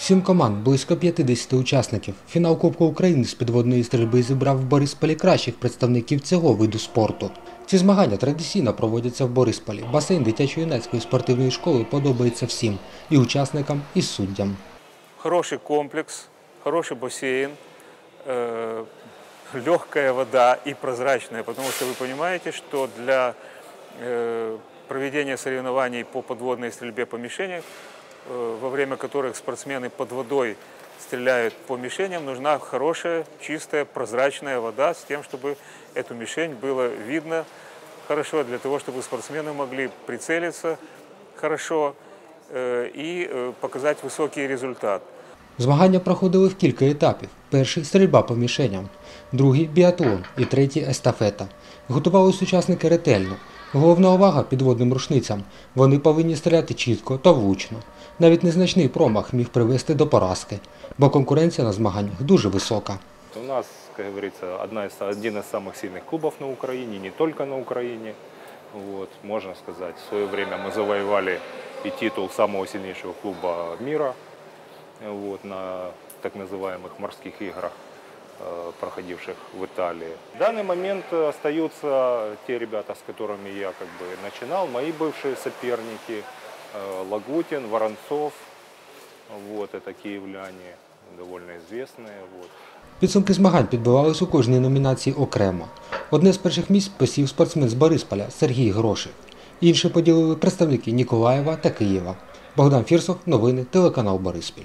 Сім команд, близько 50 учасників. Фінал Кубку України з підводної стрільби зібрав в Борисполі кращих представників цього виду спорту. Ці змагання традиційно проводяться в Борисполі. Басейн дитячо-юнацької спортивної школи подобається всім і учасникам, і суддям. Хороший комплекс, хороший бассейн, э, легкая вода и прозрачная, потому что вы понимаете, что для э, проведения соревнований по подводной стрельбе по мишеням, э, во время которых спортсмены под водой стреляют по мишеням, нужна хорошая, чистая, прозрачная вода с тем, чтобы эту мишень было видно хорошо, для того, чтобы спортсмены могли прицелиться хорошо э, и э, показать высокий результат. Змагання проходили в кілька етапів. Перший стрільба по мішеням, другий біатлон і третій естафета. Готувались учасники ретельно. Головна увага підводним рушницям. Вони повинні стріляти чітко та влучно. Навіть незначний промах міг привести до поразки, бо конкуренція на змаганнях дуже висока. У нас, как говорится, одна из, один из самых сильных клубов на Украине, не только на Украине. Вот, можно сказать, в свое время мы завоевали и титул самого сильнейшего клуба мира вот, на так называемых морских играх, э, проходивших в Италии. В данный момент э, остаются те ребята, с которыми я как бы начинал, мои бывшие соперники, э, Лагутин, Воронцов, вот, это киевляне, довольно известные. Вот. Підсумки змагань підбивались у кожній номінації окремо. Одне з перших місць посів спортсмен з Борисполя Сергій Грошик. Інші поділили представники Ніколаєва та Києва. Богдан Фірсов, новини, телеканал Бориспіль.